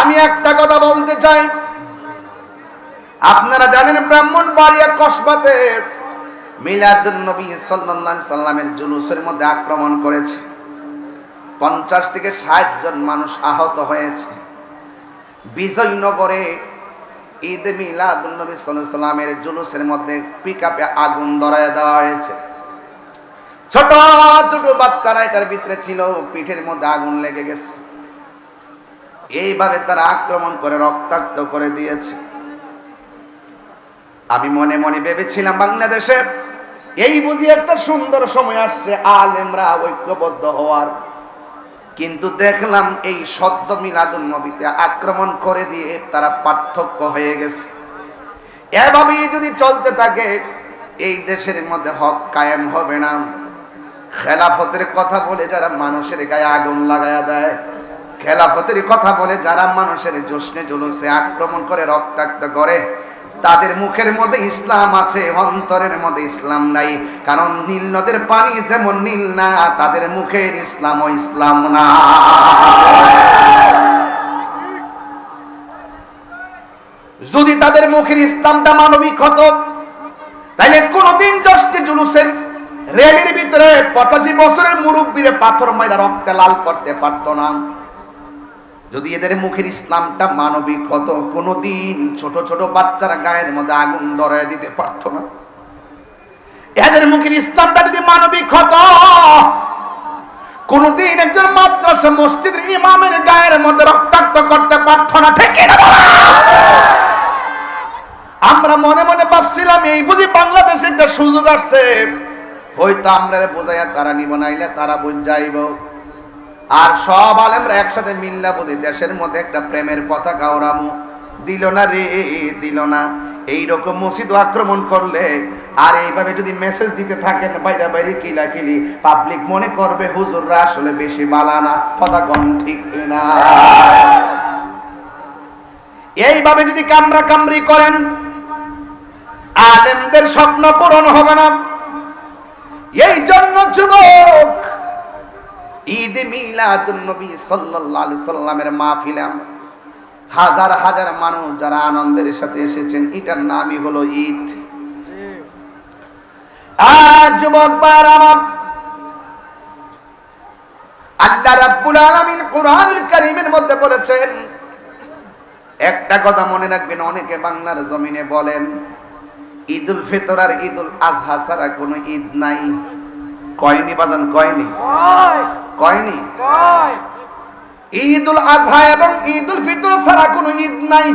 আমি একটা কথা বলতে চাই। আপনারা জানেন ব্রাহ্মণ বাড়িয়া কসবাতে মিলাদুন নবী সাল্লাল্লাহু সাল্লামের জুলুসের মধ্যে আক্রমণ করেছে। পঞ্চাশ থেকে ষাট জন মানুষ আহত হয়েছে। বিজয়নগরে ঈদ মিলাদুন নবী সাল্লামের জুলুসের মধ্যে পিকআপে আগুন ধরায় দেওয়া হয়েছে। ছোট ছোট বাচ্চারা এটার ভিতরে ছিল, পিঠের মধ্যে আগুন লেগে গেছে। এইভাবে তারা আক্রমণ করে, রক্তাক্ত করে দিয়েছে। আমি মনে মনে ভেবেছিলাম, বাংলাদেশে এই বুঝি একটা সুন্দর সময় আসছে, আলেমরা ঐক্যবদ্ধ হওয়ার। কিন্তু দেখলাম এই সদ্য মিলাদুল নবীতে আক্রমণ করে দিয়ে তারা পার্থক্য হয়ে গেছে। এভাবেই যদি চলতে থাকে, এই দেশের মধ্যে হক কায়েম হবে না। খেলাফতের কথা বলে যারা মানুষের গায়ে আগুন লাগায়া দেয় খেলাফতের কথা বলে যারা মানুষের জোশনে জুলুসে আক্রমণ করে, রক্তাক্ত করে, তাদের মুখের মধ্যে ইসলাম আছে, অন্তরের মধ্যে ইসলাম নাই। কারণ নীল নদের পানি যেমন নীল না, তাদের মুখের ইসলাম ও ইসলাম না। যদি তাদের মুখের ইসলামটা মানবিক হতো, তাইলে কোনদিন দশটি জুলুসের রেলের ভিতরে পঁচাশি বছরের মুরব্বীরে পাথর মাইরা রক্তে লাল করতে পারতো না। যদি এদের মুখের ইসলামটা মানবিক হতো, কোনোদিন ছোট ছোট বাচ্চারা গায়ের মধ্যে আগুন ধরায় দিতে পারতো না। এদের মুখের ইসলামটা যদি মানবিক হতো, কোনদিন একজন মাদ্রাসা মসজিদের ইমামের গায়ের মধ্যে রক্তাক্ত করতে পারতো না। ঠিক আমরা মনে মনে ভাবছিলাম, এই বুঝি বাংলাদেশে একটা সুযোগ আসছে। হয়তো আমরা বোঝাইয়া তারা নিব, নাইলে তারা বুঝ যাইব। আর সব আলেমরা একসাথে মিল্লা বুঝি, দেশের মধ্যে একটা প্রেমের পতাকা ওরামু দিল না রে, দিল না। এইরকম মসজিদ আক্রমণ করলে আর এইভাবে যদি মেসেজ দিতে থাকেন, বাইরে বাইরে কিলা কিলি পাবলিক মনে করবে হুজুররা আসলে বেশি বালানা কথা কন ঠিক না। এইভাবে যদি কামরা কামরি করেন, আলেমদের স্বপ্ন পূরণ হবে না। এই জন্য যুবক ঈদ মিলাদুন নবী সাল্লাল্লাহু সাল্লামের মাহফিলে হাজার হাজার মানুষ যারা আনন্দের সাথে এসেছেন, এটার নামই হলো ঈদ। আর যুবক আলামিন কোরআনুল মধ্যে বলেছেন, একটা কথা মনে রাখবেন, অনেকে বাংলার জমিনে বলেন, ঈদুল ফিতর আর ঈদুল আজহা ছাড়া কোনো ঈদ নাই। কয়নি বাজান কয়নি? কয়নি? ঈদুল আজহা এবং ঈদুল ফিতর ছাড়া কোনো ঈদ নাই।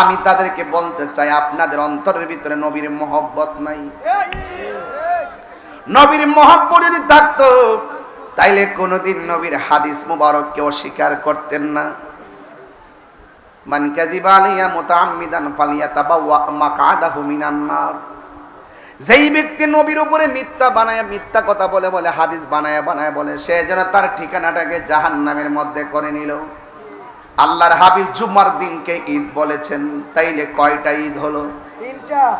আমি তাদেরকে বলতে চাই আপনাদের অন্তরের ভিতরে নবীর মহব্বত নাই। নবীর মহব্বত যদি থাকতো তাইলে কোনোদিন নবীর হাদিস মুবারক মুবারককে অস্বীকার করতেন না। মান কাযিবা আলাইয়া মুতাআম্মিদান ফালিয়াতাবাওয়া মাকআদাহু মিনান নার। যেই ব্যক্তি নবীর উপরে মিথ্যা বানায় মিথ্যা কথা বলে বলে হাদিস বানায় বানায় বলে সে যেন তার ঠিকানাটাকে জাহান নামের মধ্যে করে নিল। আল্লাহর হাবিব জুমার দিনকে ঈদ বলেছেন তাইলে কয়টা ঈদ হলো? তিনটা।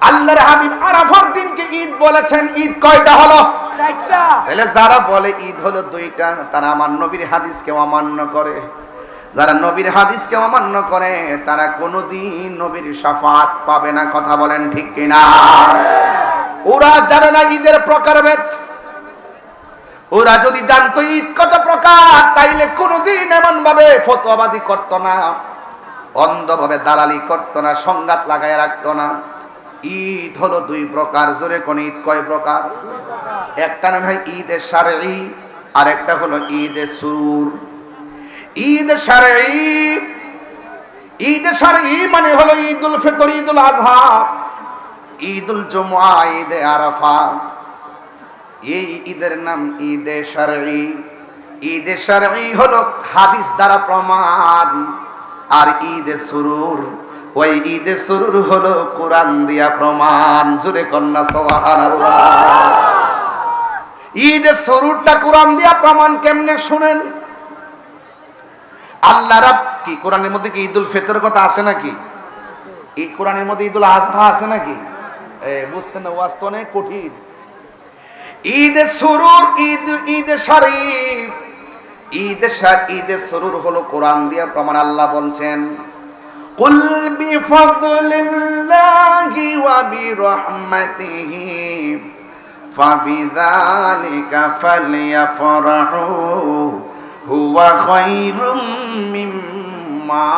আল্লাহর হাবিব আরাফার দিনকে ঈদ বলেছেন ঈদ কয়টা হলো? চারটা। তাহলে যারা বলে ঈদ হলো দুইটা তারা আমার নবীর হাদিসকে অমান্য করে। যারা নবীর হাদিসকে অমান্য করে তারা কোনোদিন নবীর সাফাত পাবে না কথা বলেন ঠিক কিনা? ওরা জানে না ঈদের প্রকারভেদ ওরা যদি জানতো ঈদ কত প্রকার তাইলে কোনোদিন এমন ভাবে ফতোয়াবাজি করতো না অন্ধভাবে দালালি করতো না সংঘাত লাগায় রাখতো না। ঈদ হলো দুই প্রকার জোরে কোন ঈদ কয় প্রকার? একটা নাম হয় ঈদে সারি আর একটা হলো ঈদের সুর। ঈদ সারি ঈদ সারি মানে হলো ঈদুল ফিতর, ঈদুল আজহা ঈদুল জুমআ, ঈদে আরাফা। এই ঈদের নাম ঈদে সারি ঈদে সারি হলো হাদিস দ্বারা প্রমাণ। আর ঈদে সুরুর, ওই ঈদে সুরুর হলো কোরআন দিয়া প্রমাণ। জুরে কন্যা, সুবহানাল্লাহ। ঈদে সরুরটা কোরআন দিয়া প্রমাণ কেমনে শুনেন? আল্লাহ রাব কি কোরআনের মধ্যে কি ঈদুল ফিতর কথা আছে নাকি এই কোরআনের মধ্যে ঈদুল আজহা আছে নাকি এ বুঝতেন না ওয়াজ তো অনেক কঠিন ঈদে সুরুর ঈদ ঈদে শরীফ ঈদ ঈদে সরুর হলো কোরআন দিয়ে প্রমাণ আল্লাহ বলছেন قل بفضل الله وبرحمته فبذلك فليفرحوا হুয়া খৈরুম মিম্মা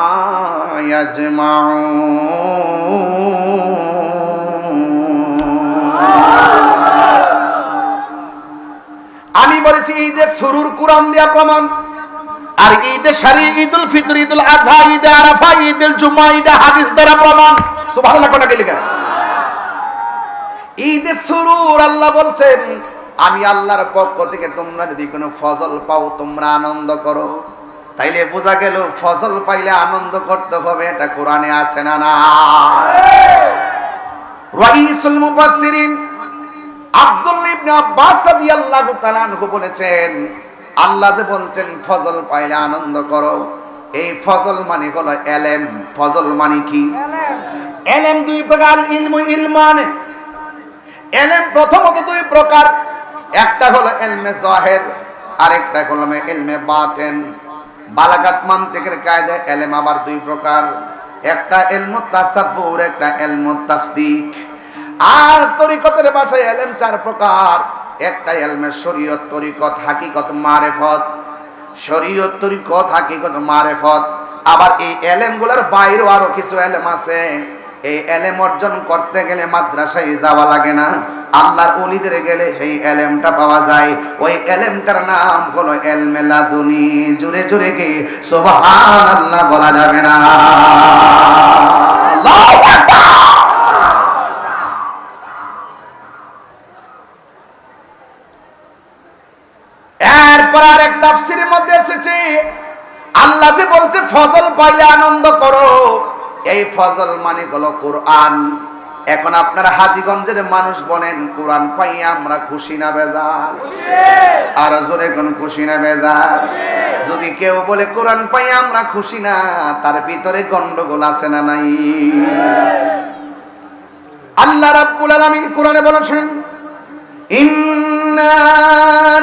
আমি বলেছি, ঈদের সুরুর কুরাম দেয়া প্রমাণ। আর ঈদে ঈদ উল ফিতর, ঈদুল আজহা ঈদে আরাফা উল জুমা ঈদ হাদিস দ্বারা প্রমাণ। সুবহানাল্লাহ কোনাকে লিখা ঈদে সুরুর আল্লাহ বলছেন আমি আল্লাহর পক্ষ থেকে তোমরা যদি কোনো ফজল পাও তোমরা আনন্দ করো। তাইলে বোঝা গেল ফজল পাইলে আনন্দ করতে হবে এটা কোরআনে আছে না না? রাইসুল মুফাসসিরিন আব্দুল ইবনে আব্বাস রাদিয়াল্লাহু তাআলা আনহু বলেছেন আল্লাহ যে বলছেন ফজল পাইলে আনন্দ করো। এই ফজল মানে হলো এলেম। ফজল মানে কি? এলেম দুই প্রকার ইলমু ইলমানে। এলেম প্রথমত দুই প্রকার একটা হলো এলমে জাহের, আরেকটা হলো এলমে বাতেন। বালাগাত মান্তিকের কায়দা এলেম আবার দুই প্রকার। একটা এলমু তাসাব্বুর, একটা এলমু তাসদিক। আর তরিকতের ভাষায় এলেম চার প্রকার। একটা এলমের শরীয়ত তরিকত, হাকিকত, মারেফত। শরীয়ত তরিকত, হাকিকত, মারেফত। আবার এই এলেমগুলার বাইরেও আরও কিছু এলেম আছে। এই এলেম অর্জন করতে গেলে মাদ্রাসায় যাওয়া লাগে না। আল্লাহর অলিদের গেলে সেই এলেমটা পাওয়া যায়। ওই এলেমটার নাম হলো এলমে লাদুনি। জুড়ে জুড়ে কি সুবহান আল্লাহ বলা যাবে না। এরপর আর এক তাফসিরের মধ্যে এসেছে। আল্লাহ যে বলছে ফসল পাইলে আনন্দ করো। এই ফজল মানে গল কোরআন। এখন আপনার হাজিগঞ্জের মানুষ বলেন, কোরআন পাই আমরা খুশি না বেজাল আর জোরে কোন খুশি না বেজাল যদি কেউ বলে, কোরআন পাই আমরা খুশি না, তার ভিতরে গন্ডগোল আছে না নাই? আল্লাহ রাব্বুল আলামিন কোরআনে বলেছেন ইন্না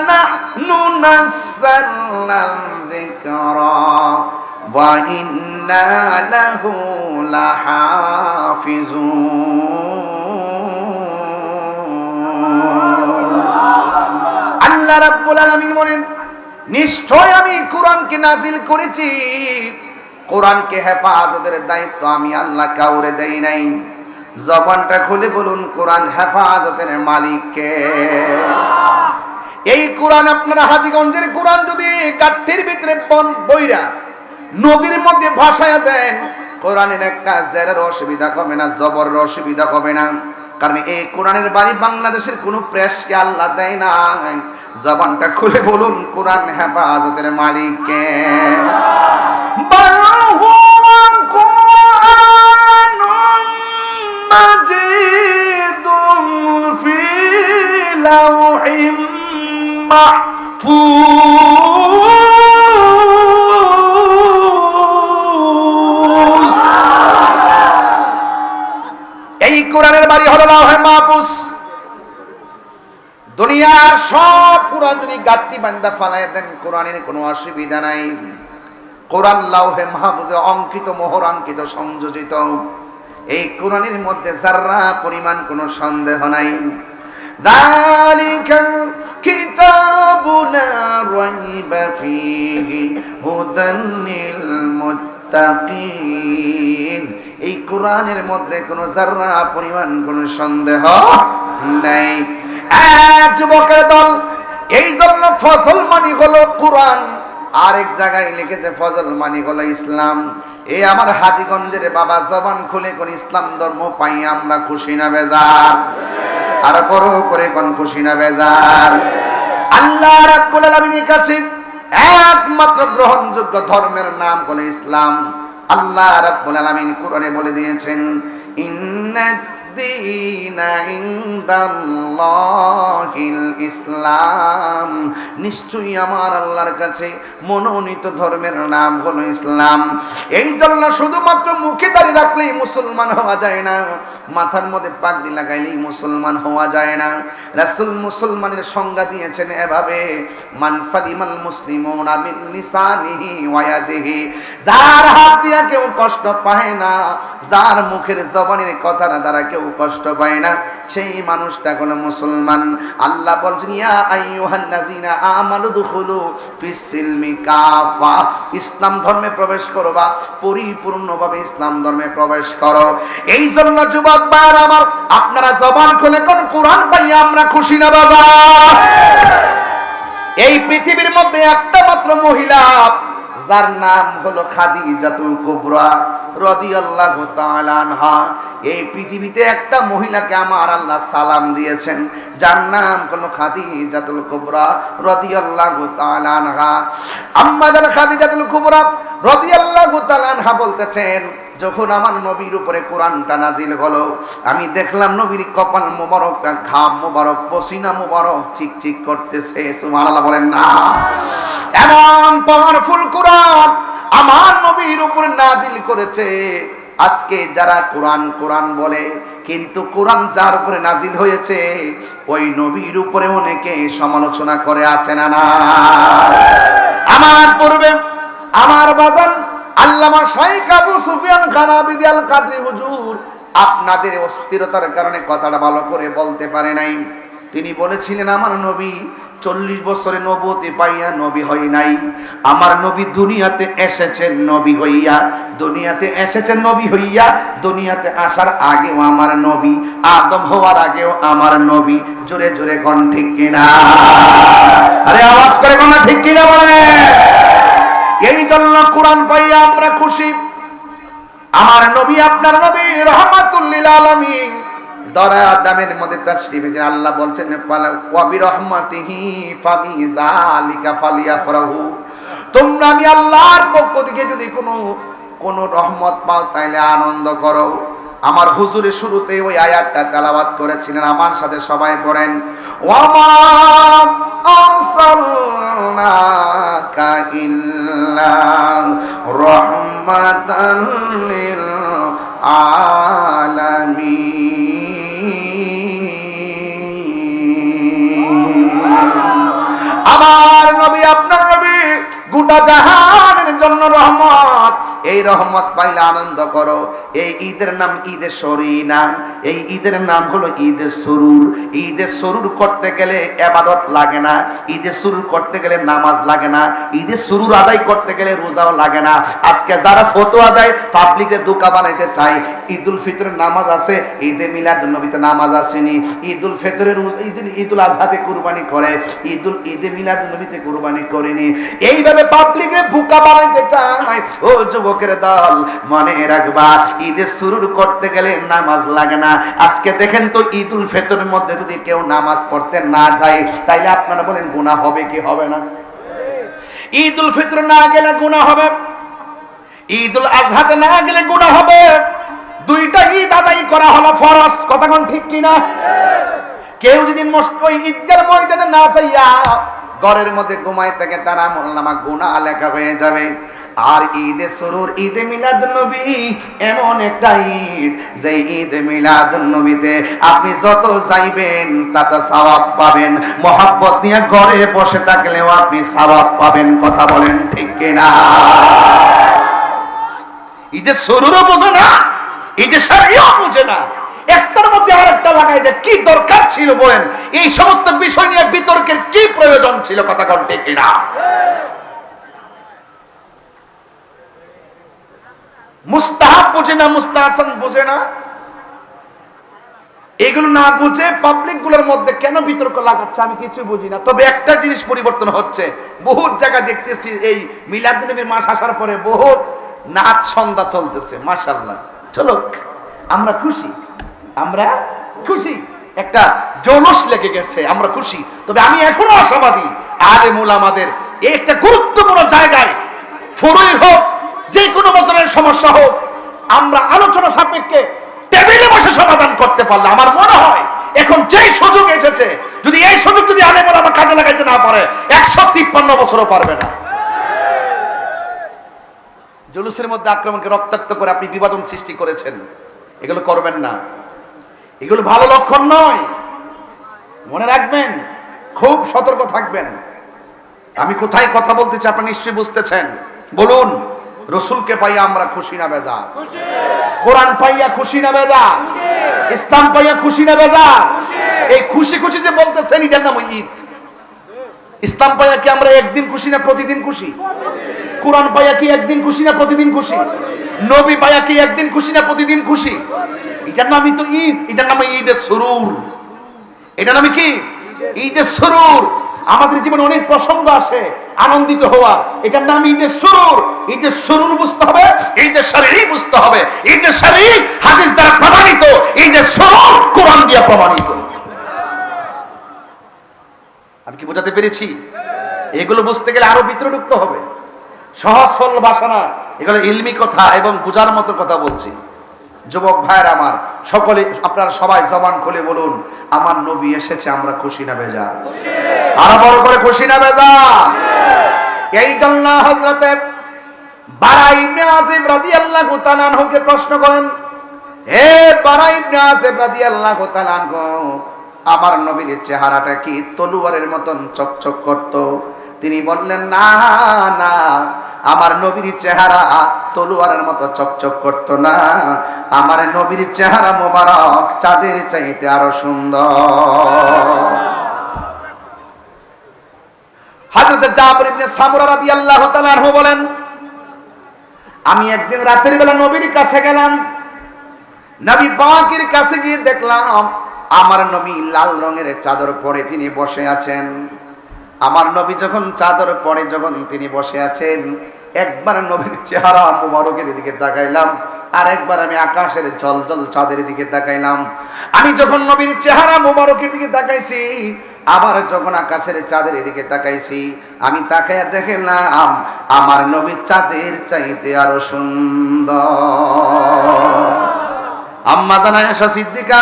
নাহনু নাসাল্লাম যিকরা। وإنا له لحافظون আল্লাহ রাব্বুল আলামিন বলেন নিশ্চয় আমি কোরআনকে নাজিল করেছি কোরআনকে হেফাজতের দায়িত্ব আমি আল্লাহ কাউরে দেই নাই জবানটা খুলে বলুন কোরআন হেফাজতের মালিককে এই কোরআন আপনারা হাজিগঞ্জের কোরআন যদি গাঠির ভিতরে বন বইরা নদীর মধ্যে ভাসায়া দেন, কোরআনের একটা কাজের অসুবিধা কমে না, জবরের অসুবিধা কমে না। কারণ এই কোরআনের বাড়ি বাংলাদেশের কোনো প্রেসকে আল্লাহ দেয় না জবানটা খুলে বলুন, কোরআন হেফাজতের মালিককে। মাজিদুম ফি মাহফুজ। বাড়ি হলো লাউহে মাহফুজ। দুনিয়ার সব কোরআন যদি গাট্টি বান্দা ফালাই দেন, কোরআনের কোনো অসুবিধা নাই। কোরআন লাউহে মাহফুজে অঙ্কিত, মোহরাঙ্কিত, সংযোজিত। এই কোরআনের মধ্যে যারা পরিমাণ কোনো সন্দেহ নাই। কিতাবু লা রাইবা ফীহি হুদান লিল মুত্তাকিন। এই কোরআনের মধ্যে কোনো যারা পরিমাণ কোনো সন্দেহ নাই। যুবকের দল, এই জন্য ফসল মানি হলো কোরআন। আরেক জায়গায় লিখেছে ফজল মানি হলো ইসলাম। এ আমার হাজিগঞ্জের বাবা জবান খুলে কোন ইসলাম ধর্ম পাই আমরা খুশি না বেজার। আর বড় করে কোন খুশি না বেজার। আল্লাহ রাব্বুল আলামিনের কাছে একমাত্র গ্রহণযোগ্য ধর্মের নাম হলো ইসলাম। আল্লাহ রাব্বুল আলামিন কোরআনে বলে দিয়েছেন ইন্না ইসলাম। নিশ্চয়ই আমার আল্লাহর কাছে মনোনীত ধর্মের নাম হলো ইসলাম। এই জন্য শুধুমাত্র মুখে দাঁড়িয়ে রাখলেই মুসলমান হওয়া যায় না, মাথার মধ্যে পাগড়ি লাগাইলেই মুসলমান হওয়া যায় না। রাসূল মুসলমানের সংজ্ঞা দিয়েছেন এভাবে, মান সালিমাল মুসলিমুনা মিন লিসানিহি ওয়া ইয়াদিহি। যার হাত দিয়া কেউ কষ্ট পায় না, যার মুখের জবানের কথার দ্বারা কেউ কষ্ট পায় না। সেই মানুষটা হলো মুসলমান। আল্লাহ বলছেন, ইয়া আইয়ুহাল্লাযিনা আমানু দুখুলু ফিস সিলমি কাফা। ইসলাম ধর্মে প্রবেশ করবা, পরিপূর্ণভাবে ইসলাম ধর্মে প্রবেশ করো। এই জন্য যুবক ভাইয়ের আমার, আপনারা জবান খুলে কোন কোরআন পাইয়া আমরা খুশি না, বাবা? এই পৃথিবীর মধ্যে একটা মাত্র মহিলা যার নাম হলো খাদি খাদিজাতুল কুবরা রদি তাআলা আনহা। এই পৃথিবীতে একটা মহিলাকে আমার আল্লাহ সালাম দিয়েছেন, যার নাম হলো খাদিজাতুল কুবরা রদি তাআলা আনহা। আম্মা জান খাদিজাতুল কুবরা রদি তাআলা আনহা বলতেছেন যখন আমার নবীর উপরে কোরআনটা নাজিল হলো, আমি দেখলাম নবীর কপাল মোবারক ঘাম মোবারক, পসিনা মোবারক চিকচিক করতেছে, সুবহানাল্লাহ বলেন না। এমন পাওয়ারফুল কোরআন আমার নবীর উপর নাজিল করেছে। আজকে যারা কোরআন কোরআন বলে, কিন্তু কোরআন যার উপরে নাজিল হয়েছে, ওই নবীর উপরে অনেকে সমালোচনা করে আসে না না আমার পূর্বে আমার বাজান আল্লামা শাইখ আবু সুফিয়ান আল কাদরি, হুজুর, আপনাদের অস্থিরতার কারণে কথাটা ভালো করে বলতে পারে নাই। তিনি বলেছিলেন, আমার নবী চল্লিশ বছরে নবতি পাইয়া নবী হই নাই। আমার নবী দুনিয়াতে এসেছেন নবী হইয়া, দুনিয়াতে এসেছেন নবী হইয়া, দুনিয়াতে আসার আগেও আমার নবী, আদম হওয়ার আগেও আমার নবী। জোরে জোরে গণ ঠিক কিনা? আরে আওয়াজ করে ঠিক কিনা বলে এই জন্য কোরআন পাইয়া আমরা খুশি। আমার নবী, আপনার নবী, রহমাতুল্লিল আলামিন। দরা দামের মধ্যে তার আল্লাহ বলছেন ফাবি যালিকা ফালিয়াফরাহু। তোমরা আমি আল্লাহর পক্ষ যদি কোনো রহমত পাও, তাইলে আনন্দ করো। আমার হুজুরের শুরুতে ওই আয়াতটা তেলাওয়াত করেছিলেন। আমার সাথে সবাই পড়েন। ওয়ামা রাহমাতাল লিল আমার নবী আপনার নবী গোটা জাহানের জন্য রহমত এই রহমত পাইলে আনন্দ করো। এই ঈদের নাম ঈদের সরিনা এই ঈদের নাম হলো ঈদের সরুর ঈদের সরুর করতে গেলে এবাদত লাগে না। ঈদের সুরুর করতে গেলে নামাজ লাগে না। ঈদের সুরুর আদায় করতে গেলে রোজাও লাগে না। আজকে যারা ফটো আদায় পাবলিকে দোকা বানাইতে চায়, ঈদুল ফিতরের নামাজ আছে, ঈদে মিলাদ নবীতে নামাজ আসেনি। ঈদুল ফিতরের ঈদুল ঈদুল আজহাতে কুরবানি করে। ঈদুল, ঈদে মিলাদ নবীতে কুরবানি করেনি। এইভাবে পাবলিকে বোকা বানাইতে চায়। ও যুবকের দল মনে রাখবা ঈদের শুরুর করতে গেলে নামাজ লাগে না। আজকে দেখেন তো ঈদুল ফিতরের মধ্যে যদি কেউ নামাজ পড়তে না যায়, তাইলে আপনারা বলেন, গুনাহ হবে কি হবে না? ঈদুল ফিতর না গেলে গুনাহ হবে। ঈদুল আজহাতে না গেলে গুনাহ হবে। দুইটা ঈদ আদায় করা হলো ফরজ, কথা কোন ঠিক কিনা কেউ যদি ওই ঈদগার ময়দানে না যাইয়া, ঘরের মধ্যে ঘুমায় থাকে, তার আমল নামা গুনাহ লেখা হয়ে যাবে। আর ঈদে সরুর ঈদে মিলাদ নবী এমন একটা ঈদ। যে ঈদ মিলাদ নবীতে আপনি যত চাইবেন তত সওয়াব পাবেন। মোহাব্বত নিয়ে ঘরে বসে থাকলেও আপনি সওয়াব পাবেন, কথা বলেন ঠিক কিনা? ঈদের সরুরও বোঝে না, ঈদে সারিও বোঝে না। একটার মধ্যে আর একটা লাগাই দেয় কি দরকার ছিল বলেন। এই সমস্ত বিষয় নিয়ে বিতর্কের কি প্রয়োজন ছিল, কথা কন ঠিক কিনা? মুস্তাহাব বোঝে না, মুস্তাহাসান না। এগুলো না বুঝে পাবলিকগুলোর মধ্যে কেন বিতর্ক লাগাচ্ছে আমি কিছু বুঝি না। তবে একটা জিনিস পরিবর্তন হচ্ছে। বহুত জায়গা দেখতেছি এই মিলাদ নবীর মাস আসার পরে বহুত নাচ সন্ধ্যা চলতেছে মাশাল্লাহ চলো, আমরা খুশি। আমরা খুশি। একটা লেগে গেছে, আমরা খুশি। তবে আমি এখনও আশাবাদী আলে মূল আমাদের, একটা গুরুত্বপূর্ণ জায়গায় ফরই হোক যে কোনো বছরের সমস্যা হোক, আমরা আলোচনা সাপেক্ষে টেবিলে বসে সমাধান করতে পারলে, আমার মনে হয় এখন যেই সুযোগ এসেছে, যদি এই সুযোগ যদি আলে বলে আমার কাজে লাগাইতে না পারে, একশো তিপ্পান্ন বছরও পারবে না। জুলুসের মধ্যে আক্রমণকে রক্তাক্ত করে আপনি বিভাজন সৃষ্টি করেছেন, এগুলো করবেন না। এগুলো ভালো লক্ষণ নয়। মনে রাখবেন, খুব সতর্ক থাকবেন। আমি কোথায় কথা বলতেছি আপনি নিশ্চয়ই বুঝতেছেন। বলুন। রসুলকে পাইয়া আমরা খুশি না বেজা কোরআন পাইয়া খুশি না বেজা ইসলাম পাইয়া খুশি না বেজা এই খুশি খুশি যে বলতেছেন এটার নাম ঈদ। ইসলাম পাইয়া কি আমরা একদিন খুশি না প্রতিদিন খুশি? কোরআন পাইয়া কি একদিন খুশি না প্রতিদিন খুশি? নবী পাইয়া কি একদিন খুশি না প্রতিদিন খুশি? এটার নামই তো ঈদ। এটার নাম ঈদের সুরুর। এটার নামে কি? ঈদের সুরুর। আমাদের জীবনে অনেক প্রসঙ্গ আসে, আনন্দিত হওয়া এটার নাম ঈদের সুরুর। ঈদের সুরুর বুঝতে হবে ঈদের শরীর বুঝতে হবে। ঈদের শরীর হাদিস দ্বারা প্রমাণিত ঈদের সুরুর কোরআন দিয়ে প্রমাণিত। আমি কি বোঝাতে পেরেছি? এগুলো বুঝতে গেলে আরও ভিতরে ঢুকতে হবে। সহজ সরল ভাষা না। এগুলো ইলমি কথা এবং বোঝার মতো কথা বলছি। যুবক ভাইয়ের আমার, সকলে, আপনারা সবাই জবান খুলে বলুন, আমার নবী এসেছে, আমরা খুশি না বেজা আরও বড় করে খুশি না বেজা এই জন্য হজরতে বারা প্রশ্ন করেন আমার নবীর চেহারাটা কি তলোয়ারের মতন চকচক করত? তিনি বললেন, না না, আমার নবীর চেহারা তলোয়ারের মতো চকচক করত না। আমার নবীর চেহারা মোবারক, চাঁদের চাইতে আরও সুন্দর। ইবনে সামুরা রাদিয়াল্লাহু তাআলা আনহু বলেন, আমি একদিন রাতের বেলা নবীর কাছে গেলাম। নবী পাকের কাছে গিয়ে দেখলাম, আমার নবী লাল রঙের চাদর পরে তিনি বসে আছেন। আমার নবী যখন চাদর পরে যখন তিনি বসে আছেন, একবার নবীর চেহারা মুবারকের দিকে তাকাইলাম আর একবার আমি আকাশের জল জল চাঁদের দিকে তাকাইলাম। আমি যখন নবীর চেহারা মুবারকের দিকে তাকাইছি, আবার যখন আকাশের চাঁদের দিকে তাকাইছি, আমি তাকাইয়া দেখলাম, আমার নবীর চাঁদের চাইতে আরও সুন্দর। আম্মা সিদ্দিকা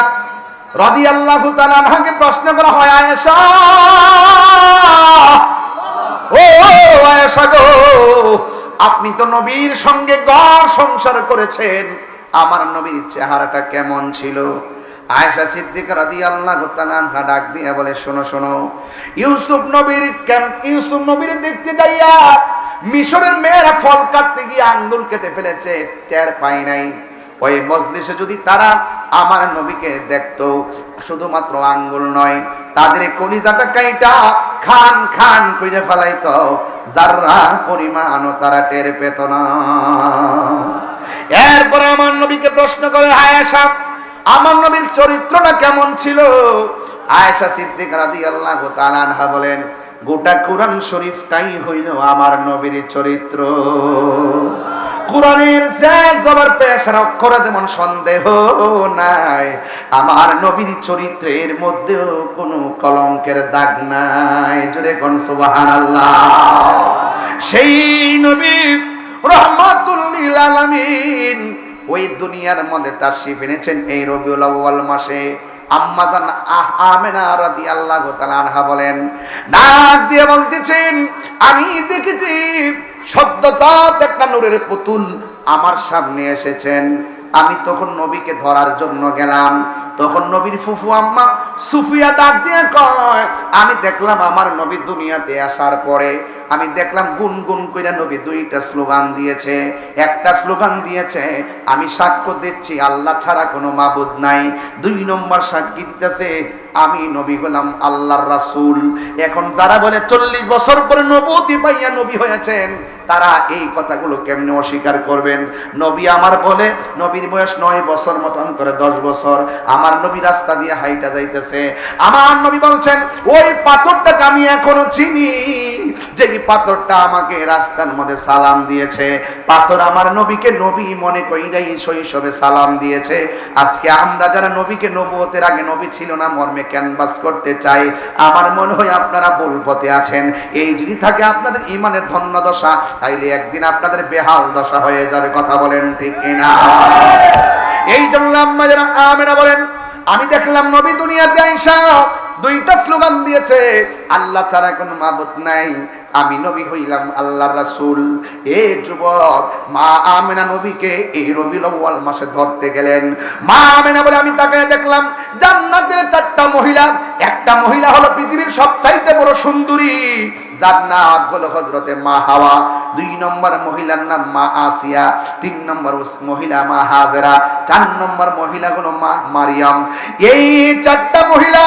রাদিয়াল্লাহু তাআলা আনহাকে প্রশ্ন করা হয়, আয়েশা। ও, আয়েশা গো, আপনি তো নবীর সঙ্গে ঘর সংসার করেছেন। আমার নবীর চেহারাটা কেমন ছিল? আয়েশা সিদ্দিকা রাদিয়াল্লাহু তাআলা আনহা ডাক দিয়ে বলে, শোনো শোনো। ইউসুফ নবীর ইউসুফ নবীর দেখতে যাইয়া মিশরের মেয়েরা ফল কাটতে গিয়ে আঙ্গুল কেটে ফেলেছে, টের পাই নাই। ওই মজলিসে যদি তারা আমার নবীকে দেখতো, শুধুমাত্র আঙ্গুল নয়, তাদের কলিজাটা কাইটা খান খান কইরে ফেলাইতো, যাররা পরিমাণও তারা টের পেত না। এরপরে আমার নবীকে প্রশ্ন করে আয়েশা, আমার নবীর চরিত্রটা কেমন ছিল? আয়েশা সিদ্দিক রাদিয়াল্লাহু তাআলা আনহা বলেন, গোটা কোরআন শরীফটাই হইল আমার নবীর চরিত্র। কোরআনের জবর পেশার অক্ষরে যেমন সন্দেহ নাই, আমার নবীর চরিত্রের মধ্যেও কোনো কলঙ্কের দাগ নাই। জোরে কোন সুবহানাল্লাহ। সেই নবী রহমাতুল্লিল আলামিন ওই দুনিয়ার মধ্যে তাশরিফ এনেছেন এই রবিউল আউয়াল মাসে। আম্মাজান আমেনা রাদিয়াল্লাহু তাআলা আনহা বলেন ডাক দিয়ে বলতেছেন, আমি দেখেছি সদ্যজাত একটা নূরের পুতুল আমার সামনে এসেছেন। আমি তখন নবীকে ধরার জন্য গেলাম। তখন নবীর ফুফু আম্মা সুফিয়া ডাক দিয়ে কয়, আমি দেখলাম আমার নবী দুনিয়াতে আসার পরে আমি দেখলাম গুনগুন কইরা নবী দুইটা স্লোগান দিয়েছে, একটা স্লোগান দিয়েছে, আমি সাক্ষ্য দিচ্ছি, আল্লাহ ছাড়া কোনো মাবুদ নাই। দুই নম্বর সাক্ষী দিতেছে, আমি নবী হলাম আল্লাহর রাসূল। এখন যারা বলে চল্লিশ বছর পরে নবতি পাইয়া নবী হয়েছেন, তারা এই কথাগুলো কেমনে অস্বীকার করবেন? নবী আমার বলে, নবীর বয়স নয় বছর মতন করে দশ বছর। আমার নবী রাস্তা দিয়ে হাইটা যাইতেছে। আমার নবী বলছেন, ওই পাথরটাকে আমি এখনও চিনি। যে পাথরটা আমাকে রাস্তার মধ্যে সালাম দিয়েছে, পাথর আমার নবীকে নবী মনে কইরাই শৈশবে সালাম দিয়েছে। আজকে আমরা যারা নবীকে নবুয়তের আগে নবী ছিল না, মর্মে ক্যানভাস করতে চাই, আমার মনে হয় আপনারা ভুল পথে আছেন। এই যদি থাকে আপনাদের ইমানের ধন্য দশা, তাইলে একদিন আপনাদের বেহাল দশা হয়ে যাবে, কথা বলেন ঠিক কিনা? এই জন্য আম্মা যারা আমেনা বলেন, আমি দেখলাম নবী দুনিয়াতে আইসা দুইটা স্লোগান দিয়েছে, আল্লাহ ছাড়া কোনো মাবুদ নাই, আমি নবী হইলাম আল্লাহ রাসূল। এ যুবক, মা আমেনা নবীকে এই রবি আউয়াল মাসে ধরতে গেলেন। মা আমেনা বলে আমি তাকে দেখলাম, জান্নাতের চারটা মহিলা, একটা মহিলা হলো পৃথিবীর সবচাইতে বড় সুন্দরী। যার নাম হলো হযরতে মা হাওয়া, দুই নম্বর মহিলার নাম মা আসিয়া, তিন নম্বর মহিলা মা হাজেরা, চার নম্বর মহিলা হলো মা মারিয়াম। এই চারটা মহিলা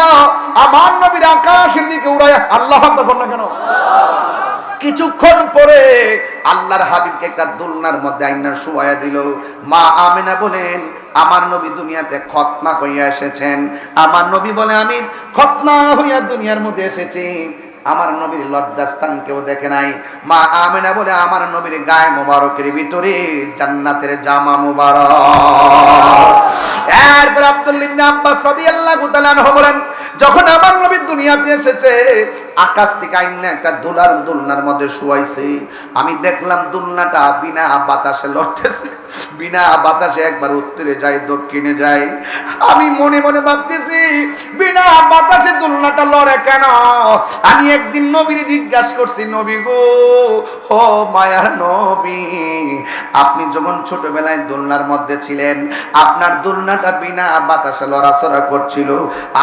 আমার নবীর আকাশের দিকে উড়ায় আল্লাহ না কেন? কিছুক্ষণ পরে আল্লাহর হাবিবকে একটা দোলনার মধ্যে আইনার শুয়াইয়া দিল। মা আমিনা বলেন, আমার নবী দুনিয়াতে খতনা হইয়া এসেছেন। আমার নবী বলে আমি খতনা হইয়া দুনিয়ার মধ্যে এসেছি। আমার নবীর লজ্জাস্থান কেউ দেখে নাই। মা আমিনা বলে, আমার নবীর গায়ে মোবারকের ভিতরে জান্নাতের জামা মোবারক। এরপর আব্দুল ইবনে আব্বাস রাদিয়াল্লাহু তাআলা বলেন যখন আমার নবী দুনিয়াতে এসেছে, আকাশ থেকে আইনা একটা দোলার দোলনার মধ্যে শুয়াইছে। আমি দেখলাম দোলনাটা বিনা বাতাসে লড়তেছে। বিনা বাতাসে একবার উত্তরে যায়, দক্ষিণে যায়। আমি মনে মনে ভাবতেছি, বিনা বাতাসে দোলনাটা লড়ে কেন? আমি একদিন নবীর জিজ্ঞাসা করছি, নবী গো, ও মায়ার নবী, আপনি যখন ছোটবেলায় দোলনার মধ্যে ছিলেন, আপনার দোলনাটা বিনা বাতাসে লড়াচড়া করছিল,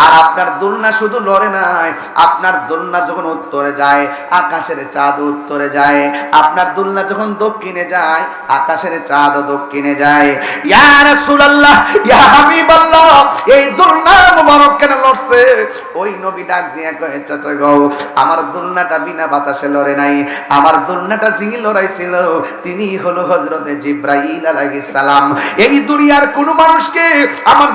আর আপনার দোলনা শুধু লড়ে নাই। আপনার দোলনা যখন উত্তরে যায়, আকাশের চাঁদ উত্তরে যায়। আপনার দোলনা যখন দক্ষিণে যায়, আকাশের চাঁদ দক্ষিণে যায়। ইয়া রাসূলুল্লাহ, ইয়া হাবিবাল্লাহ এই কেন লড়ছে? ওই নবী ডাক দিয়ে কয়ে, চাচা আমার বিনা বাতাসে লড়ে নাই। আমার লড়াইছিল, তিনি হলো হজরতে জিব্রাইল আলাইহিস সালাম। এই দুনিয়ার কোন মানুষকে আমার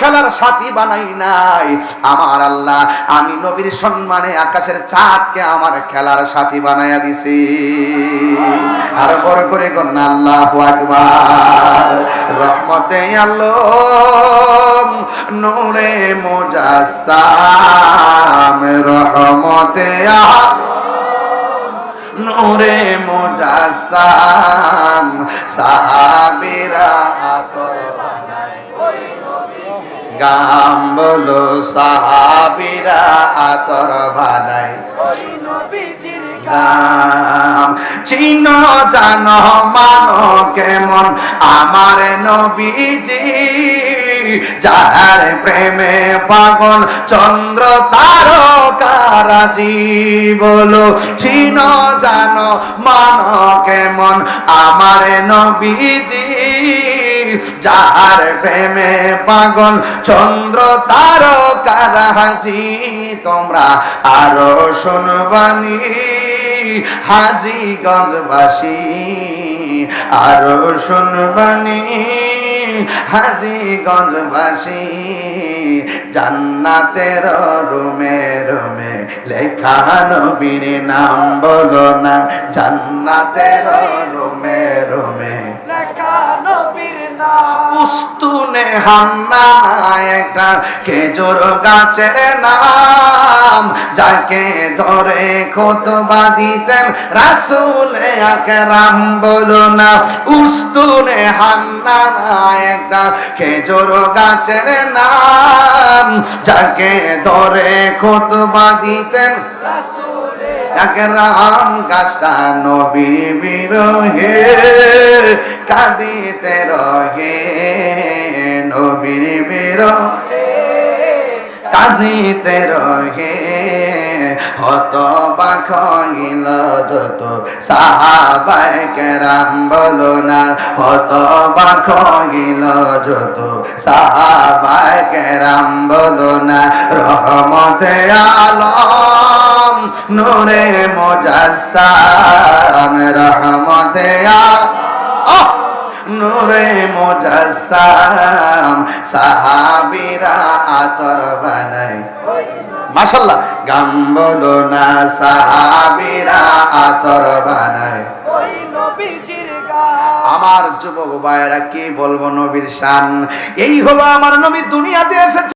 খেলার সাথী বানাই নাই। আমার আল্লাহ, আমি নবীর সম্মানে আকাশের চাঁদকে আমার খেলার সাথী বানাইয়া দিছি। আর বড় করে গন্না আল্লাহু আকবার। রহমতে আল্লাহ নূরে মুজাসসাম, রহমতে নূরে মুজাসসাম, সাহাবীরা গাম বলো সাহাবীরা আতর বানায়। গাম, চিন জানো মানো কেমন, আমার নবীজি যার প্রেমে পাগল চন্দ্র তারকারাজি বলো চিন জানো মানো কেমন আমার নবীজি যার প্রেমে পাগল চন্দ্র তারকারাজি তোমরা আরও শুনবানি হাজি গঞ্জবাসী আরও শুনবানি হাজি গঞ্জবাসী জান্নাতের রুমে রুমে লেখা নবীর নাম বলো না জান্নাতের রুমে রুমে উস্তুনে হান্না একটা খেজুর গাছের নাম, যাকে ধরে খোতবা দিতেন রাসুল আকরাম। বলো না, উস্তুনে হান্না একটা খেজুর গাছের নাম, যাকে ধরে খোতবা দিতেন একরাম গাছটা নবী বিরহে, কাঁদিতে রহে নবীর বিরহে। কাঁদিতে রহে হত বাখ গিল যত সাহাবাই কেরাম বলো না হত বাখ গিল যত সাহাবাই কেরাম বলো না, রহমতে আলম নূরে রহমতে নূরে সাহাবীরা আতর মাশাল্লাহ গাম বলো না সাহাবীরা আতর আমার যুবক ভাইয়েরা, কি বলব নবীর শান? এই হলো আমার নবী দুনিয়াতে এসেছে।